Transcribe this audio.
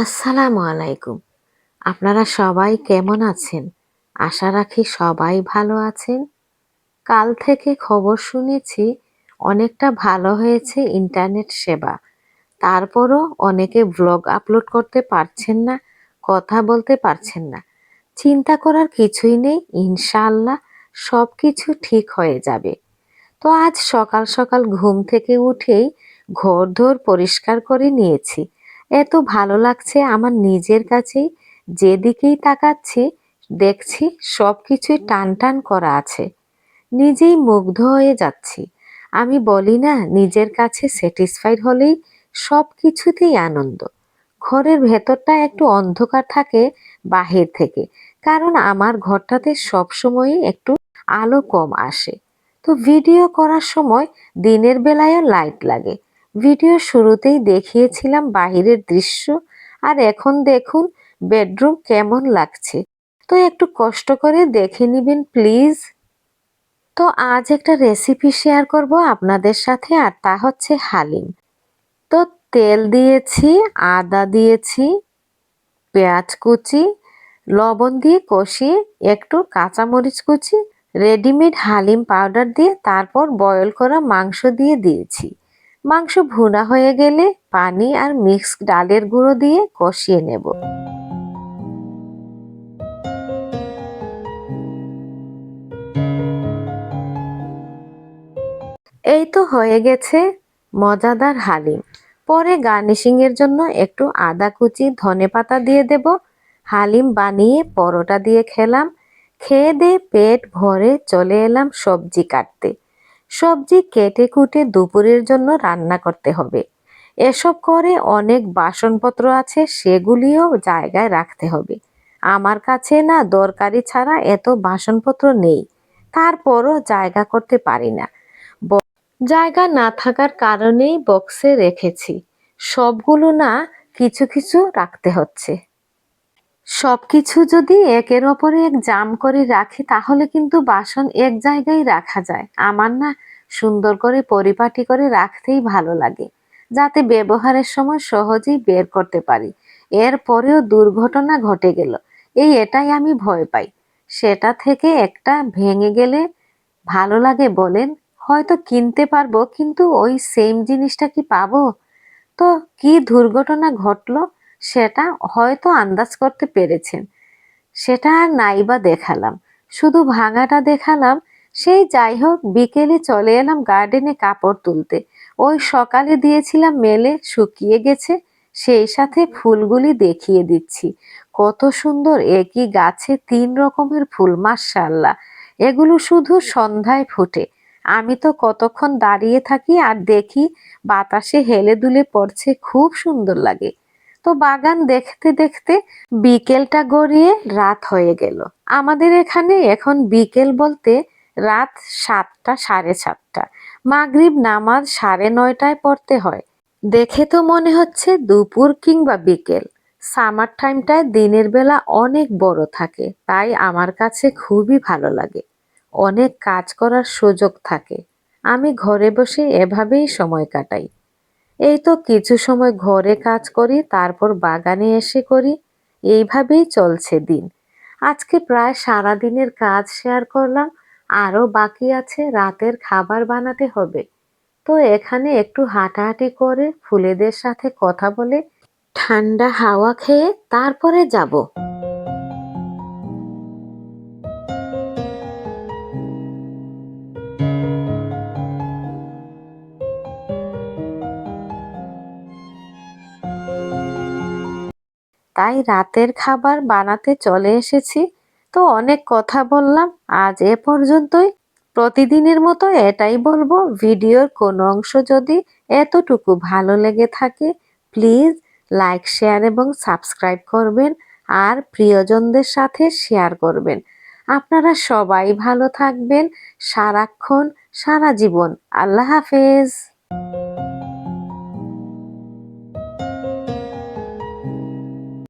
আসসালামু আলাইকুম। আপনারা সবাই কেমন আছেন? আশা রাখি সবাই ভালো আছেন। কাল থেকে খবর শুনেছি অনেকটা ভালো হয়েছে ইন্টারনেট সেবা। তারপরও অনেকে ব্লগ আপলোড করতে পারছেন না, কথা বলতে পারছেন না। চিন্তা করার কিছুই নেই, ইনশাআল্লাহ সব কিছু ঠিক হয়ে যাবে। তো আজ সকাল সকাল ঘুম থেকে উঠেই ঘর ধর পরিষ্কার করে নিয়েছি। এত ভালো লাগছে আমার নিজের কাছেই। যেদিকেই তাকাচ্ছি, দেখছি সব কিছুই টান টান করা আছে। নিজেই মুগ্ধ হয়ে যাচ্ছি। আমি বলি না, নিজের কাছে স্যাটিসফাইড হলেই সব কিছুতেই আনন্দ। ঘরের ভেতরটা একটু অন্ধকার থাকে বাহির থেকে, কারণ আমার ঘরটাতে সবসময়ই একটু আলো কম আসে। তো ভিডিও করার সময় দিনের বেলায়ও লাইট লাগে। ভিডিও শুরুতেই দেখিয়েছিলাম বাহিরের দৃশ্য, আর এখন দেখুন বেডরুম কেমন লাগছে। তো একটু কষ্ট করে দেখে নিবেন, প্লিজ। তো আজ একটা রেসিপি শেয়ার করব আপনাদের সাথে, আর তা হচ্ছে হালিম। তো তেল দিয়েছি, আদা দিয়েছি, পেঁয়াজ কুচি, লবণ দিয়ে কষিয়ে একটু কাঁচামরিচ কুচি, রেডিমেড হালিম পাউডার দিয়ে তারপর বয়ল করা মাংস দিয়ে দিয়েছি। মাংস ভুনা হয়ে গেলে পানি আর মিক্স ডালের গুঁড়ো দিয়ে কষিয়ে নেব। এই তো হয়ে গেছে মজাদার হালিম। পরে গার্নিশিং এর জন্য একটু আদা কুচি, ধনে পাতা দিয়ে দেব। হালিম বানিয়ে পরোটা দিয়ে খেলাম। খেয়ে দিয়ে পেট ভরে চলে এলাম সবজি কাটতে। সবজি কেটে কুটে দুপুরের জন্য রান্না করতে হবে। এসব করে অনেক বাসনপত্র আছে, সেগুলিও জায়গায় রাখতে হবে। আমার কাছে না দরকারি ছাড়া এত বাসনপত্র নেই। তারপরও জায়গা করতে পারি না। জায়গা না থাকার কারণেই বক্সে রেখেছি। সবগুলো না কিছু কিছু রাখতে হচ্ছে। সবকিছু যদি একের ওপরে এক জাম করে রাখি, তাহলে কিন্তু বাসন এক জায়গায় রাখা যায়। আমার না সুন্দর করে পরিপাটি করে রাখতেই ভালো লাগে, যাতে ব্যবহারের সময় সহজেই বের করতে পারি। এরপরেও দুর্ঘটনা ঘটে গেল, এই এটাই আমি ভয় পাই। সেটা থেকে একটা ভেঙে গেলে ভালো লাগে বলেন, হয়তো কিনতে পারব, কিন্তু ওই সেম জিনিসটা কি পাবো? তো কি দুর্ঘটনা ঘটলো? সেটা হয়তো আন্দাজ করতে পেরেছেন। সেটা আর নাইবা দেখালাম। শুধু ভাঙাটা দেখালাম, সেই যাই হোক, বিকেলে চলে এলাম গার্ডেনে কাপড় তুলতে। ওই সকালে দিয়েছিলাম মেলে, শুকিয়ে গেছে, সেই সাথে ফুলগুলি দেখিয়ে দিচ্ছি। কত সুন্দর একই গাছে তিন রকমের ফুল মাসাল্লাহ এগুলো শুধু সন্ধ্যায় ফুটে। আমি তো কতক্ষণ দাঁড়িয়ে থাকি আর দেখি বাতাসে হেলে দুলে পড়ছে, খুব সুন্দর লাগে। তো বাগান দেখতে দেখতে বিকেলটা গড়িয়ে রাত হয়ে গেল। আমাদের এখানে এখন বিকেল বলতে রাত সাতটা, সাড়ে সাতটা। মাগরিব নামাজ সাড়ে নয়টায় পড়তে হয়। দেখে তো মনে হচ্ছে দুপুর কিংবা বিকেল। সামার টাইমটায় দিনের বেলা অনেক বড় থাকে, তাই আমার কাছে খুবই ভালো লাগে। অনেক কাজ করার সুযোগ থাকে। আমি ঘরে বসে এভাবেই সময় কাটাই। এই তো কিছু সময় ঘরে কাজ করি, তারপর বাগানে এসে করি। এইভাবেই চলছে দিন। আজকে প্রায় সারা দিনের কাজ শেয়ার করলাম, আরও বাকি আছে, রাতের খাবার বানাতে হবে। তো এখানে একটু হাঁটাহাঁটি করে, ফুলেদের সাথে কথা বলে, ঠান্ডা হাওয়া খেয়ে তারপরে যাব। তাই রাতের খাবার বানাতে চলে এসেছি। তো অনেক কথা বললাম, আজ এ পর্যন্তই। প্রতিদিনের মতো এটাই বলব, ভিডিওর কোনো অংশ যদি এতটুকু ভালো লেগে থাকে, প্লিজ লাইক, শেয়ার এবং সাবস্ক্রাইব করবেন আর প্রিয়জনদের সাথে শেয়ার করবেন। আপনারা সবাই ভালো থাকবেন, সারাক্ষণ, সারা জীবন। আল্লাহ হাফেজ।